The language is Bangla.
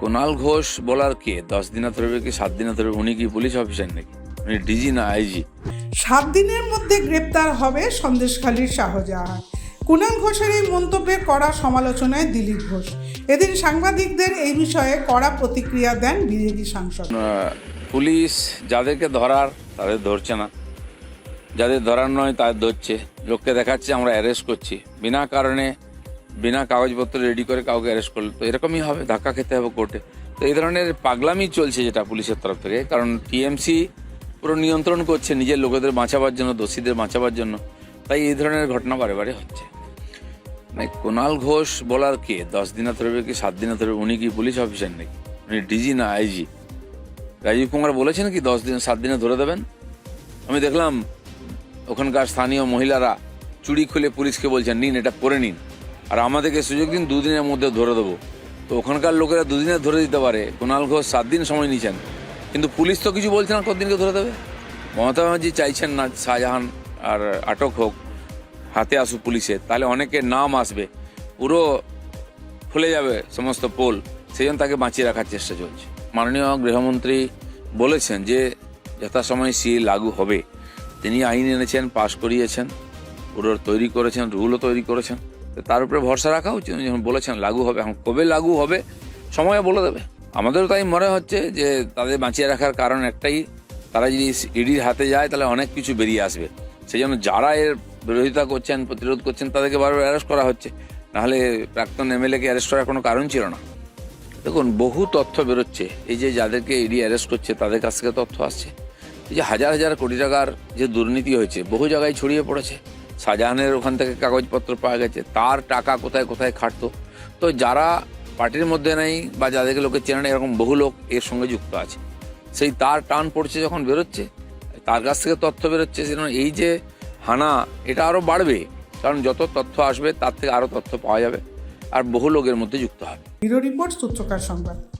কুণাল ঘোষ বলার কে? দশ দিনে ধরবে কি সাত দিনে ধরবে? উনি কি পুলিশ অফিসার নাকি? উনি ডিজি না আইজি সাত দিনের মধ্যে গ্রেপ্তার হবে সন্দেশখালীর শাহজাহান। কুণাল ঘোষের এই মন্তব্যে কড়া সমালোচনায় দিলীপ ঘোষ। এদিন সাংবাদিকদের এই বিষয়ে কড়া প্রতিক্রিয়া দেন বিজেপি সাংসদ। পুলিশ যাদেরকে ধরার তাদের ধরছে না। যাদের ধরার নয় তাদের ধরছে। লোককে দেখাচ্ছে আমরা অ্যারেস্ট করছি। বিনা কারণে বিনা কাগজপত্র রেডি করে কাউকে অ্যারেস্ট করলে তো এরকমই হবে, ধাক্কা খেতে হবে কোর্টে তো এই ধরনের পাগলামি চলছে যেটা পুলিশের তরফ থেকে, কারণ টিএমসি পুরো নিয়ন্ত্রণ করছে নিজের লোকেদের বাঁচাবার জন্য, দোষীদের বাঁচাবার জন্য। তাই এই ধরনের ঘটনা বারে বারে হচ্ছে। মানে কুণাল ঘোষ বলার কে? দশ দিনে ধরবে কি, সাত দিনে ধরবে? উনি কি পুলিশ অফিসার নাকি? উনি ডিজি না আইজি রাজীব কুমার বলেছেন কি, দশ দিন, সাত দিনে ধরে দেবেন? আমি দেখলাম ওখানকার স্থানীয় মহিলারা চুড়ি খুলে পুলিশকে বলছেন, নিন, এটা পরে নিন। আর আমাদেরকে সুযোগ দিন দুদিনের মধ্যে ধরে দেবো। তো ওখানকার লোকেরা দুদিনে ধরে দিতে পারে। কুণাল ঘোষ সাত দিন সময় নিয়েছেন কিন্তু পুলিশ তো কিছু বলছে না কতদিনকে ধরে দেবে? মমতা ব্যানার্জি চাইছেন না শাহজাহান আর আটক হোক, হাতে আসুক পুলিশের তাহলে অনেকের নাম আসবে। পুরো খুলে যাবে সমস্ত পোল। সেই জন্য তাকে বাঁচিয়ে রাখার চেষ্টা চলছে। মাননীয় গৃহমন্ত্রী বলেছেন যে যথাসময়ে সি লাগু হবে। তিনি আইন এনেছেন, পাশ করিয়েছেন। পুরো তৈরি করেছেন, রুলও তৈরি করেছেন। তার উপরে ভরসা রাখা উচিত। যখন বলেছেন, লাগু হবে, এখন কবে লাগু হবে? সময় বলে দেবে। আমাদেরও তাই মনে হচ্ছে যে, তাদের বাঁচিয়ে রাখার কারণ একটাই, তারা যদি ইডির হাতে যায়, তাহলে অনেক কিছু বেরিয়ে আসবে। সেই জন্য যারা এর বিরোধিতা করছেন, প্রতিরোধ করছেন, তাদেরকে বারবার অ্যারেস্ট করা হচ্ছে। নাহলে প্রাক্তন এমএলএকে অ্যারেস্ট করার কোনো কারণ ছিল না। দেখুন, বহু তথ্য বেরোচ্ছে। এই যে যাদেরকে ইডি অ্যারেস্ট করছে, তাদের কাছ থেকে তথ্য আসছে। এই যে হাজার হাজার কোটি টাকার যে দুর্নীতি হয়েছে, বহু জায়গায় ছড়িয়ে পড়েছে। শাহজাহানের ওখান থেকে কাগজপত্র পাওয়া গেছে, তার টাকা কোথায় কোথায় খাটতো। তো যারা পার্টির মধ্যে নেই বা যাদেরকে লোকে চেনে না, এরকম বহু লোক এর সঙ্গে যুক্ত আছে। সেই তার টান পড়ছে যখন বেরোচ্ছে, তার কাছ থেকে তথ্য বেরোচ্ছে সেজন্য এই যে হানা, এটা আরও বাড়বে। কারণ যত তথ্য আসবে, তার থেকে আরও তথ্য পাওয়া যাবে, আর বহু লোকের মধ্যে যুক্ত হবে। রিপোর্ট সূত্রকার সংবাদ।